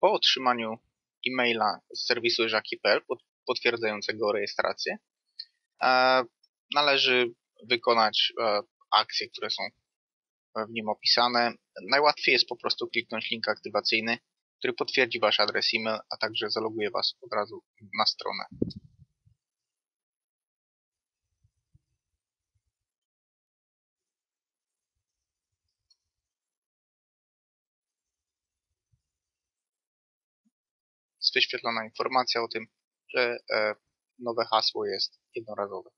Po otrzymaniu e-maila z serwisu Jaki.pl potwierdzającego rejestrację, e, należy wykonać e, akcje, które są w nim opisane. Najłatwiej jest po prostu kliknąć link aktywacyjny, który potwierdzi Wasz adres e-mail, a także zaloguje Was od razu na stronę. Jest informacja o tym, że e, nowe hasło jest jednorazowe.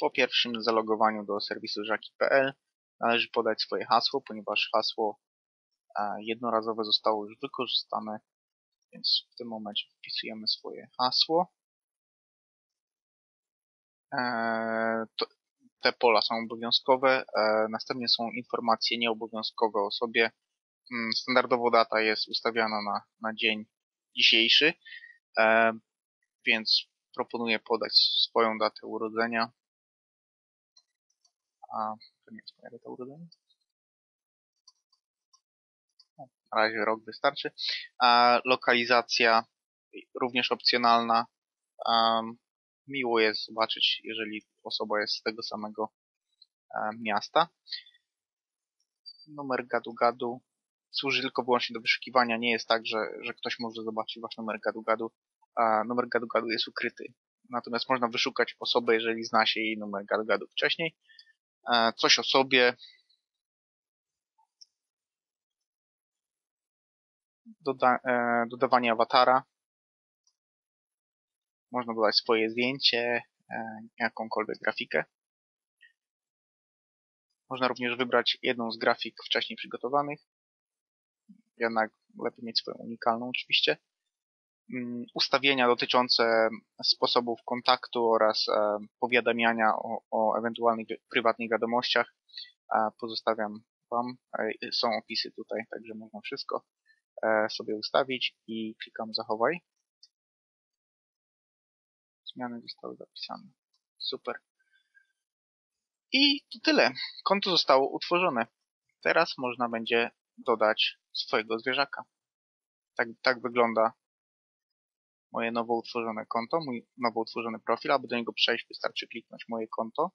Po pierwszym zalogowaniu do serwisu żaki.pl należy podać swoje hasło, ponieważ hasło jednorazowe zostało już wykorzystane, więc w tym momencie wpisujemy swoje hasło. E, te pola są obowiązkowe, e, następnie są informacje nieobowiązkowe o sobie. Mm, standardowo data jest ustawiana na, na dzień dzisiejszy, e, więc proponuję podać swoją datę urodzenia a to nie jest moja data urodzenia. Na razie rok wystarczy. Lokalizacja również opcjonalna. Miło jest zobaczyć, jeżeli osoba jest z tego samego um, miasta. Numer gadu-gadu służy tylko wyłącznie do wyszukiwania. Nie jest tak, że, że ktoś może zobaczyć wasz numer gadu-gadu. Numer gadu-gadu jest ukryty. Natomiast można wyszukać osobę, jeżeli zna się jej numer gadu-gadu wcześniej. E, coś o sobie. Doda e, dodawanie awatara. Można dodać swoje zdjęcie, e, jakąkolwiek grafikę. Można również wybrać jedną z grafik wcześniej przygotowanych. Jednak lepiej mieć swoją unikalną oczywiście. Mm, ustawienia dotyczące sposobów kontaktu oraz e, powiadamiania o, o ewentualnych prywatnych wiadomościach pozostawiam Wam. E, są opisy tutaj, także można wszystko sobie ustawić i klikam zachowaj. Zmiany zostały zapisane. Super. I to tyle. Konto zostało utworzone. Teraz można będzie dodać swojego zwierzaka. Tak, tak wygląda moje nowo utworzone konto, mój nowo utworzony profil. Aby do niego przejść, wystarczy kliknąć moje konto.